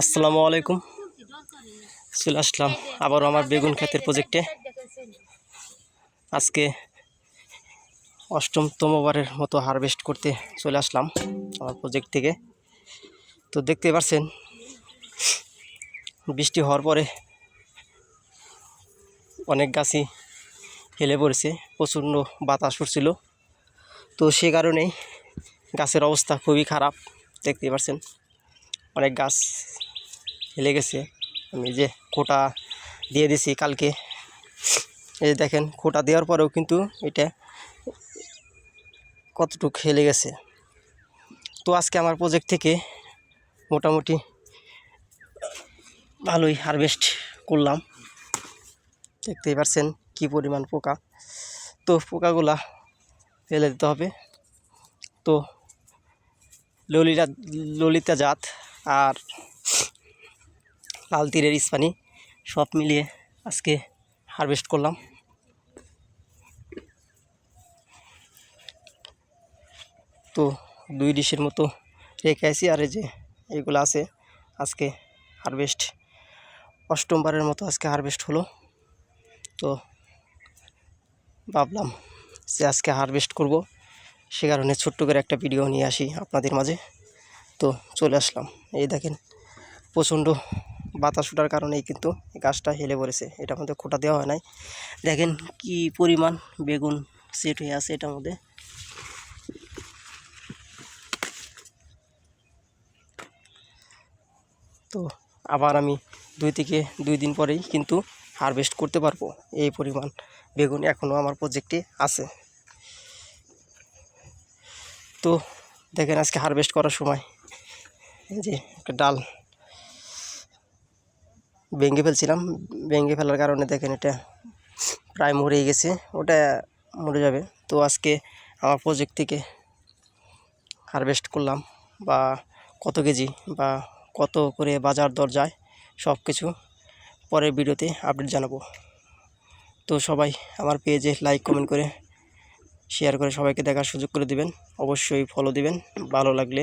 আসসালামু আলাইকুম। চলে আসলাম আবারও আমার বেগুন ক্ষেতের প্রজেক্টে আজকে অষ্টমতমবারের মতো হারভেস্ট করতে চলে আসলাম আমার প্রজেক্ট থেকে। তো দেখতে পাচ্ছেন, বৃষ্টি হওয়ার পরে অনেক গাছই হেলে পড়েছে, প্রচণ্ড বাতাস উঠছিল। তো সে কারণেই গাছের অবস্থা খুবই খারাপ দেখতে পাচ্ছেন। অনেক গাছ হেলে গেছে। আমি যে খোটা দিয়ে দিছি কালকে। এই যে দেখেন, খোটা দেওয়ার পরেও কিন্তু এটা কতটুকু হেলে গেছে। তো আজকে আমার প্রজেক্ট থেকে মোটামুটি ভালোই হারভেস্ট করলাম। দেখতেই পারছেন কি পরিমাণ পোকা। তো পোকাগুলা ফেলে দিতে হবে। তো ললিতা ললিতা জাত আর লাল তীরের ইস্পানি সব মিলিয়ে আজকে হারভেস্ট করলাম। তো দুই ডিশের মতো রেখে আছি আর এই যে এইগুলো আছে, আজকে হারভেস্ট। অষ্টমবারের মতো আজকে হারভেস্ট হলো। তো ভাবলাম যে আজকে হারভেস্ট করব, সে কারণে ছোট্ট করে একটা ভিডিও নিয়ে আসি আপনাদের মাঝে। তো চলে আসলাম। এই দেখেন, প্রচণ্ড বাতাস ওঠার কারণেই কিন্তু গাছটা হেলে পড়েছে। এটার মধ্যে খোটা দেওয়া হয় নাই। দেখেন কি পরিমাণ বেগুন সেট হয়ে আছে এটার মধ্যে। তো আবার আমি দুই থেকে দুই দিন পরেই কিন্তু হারভেস্ট করতে পারব এই পরিমাণ বেগুন এখনও আমার প্রজেক্টে আছে। তো দেখেন আজকে হারভেস্ট করার সময় যে একটা ডাল ভেঙে ফেলছিলাম। ভেঙে ফেলার কারণে দেখেন এটা প্রায় মরে গেছে, ওটা মরে যাবে। তো আজকে আমার প্রজেক্ট থেকে হারভেস্ট করলাম বা কত কেজি বা কত করে বাজার দর যায় সব কিছু পরের ভিডিওতে আপডেট জানাব। তো সবাই আমার পেজে লাইক কমেন্ট করে শেয়ার করে সবাইকে দেখার সুযোগ করে দিবেন। অবশ্যই ফলো দিবেন, ভালো লাগলে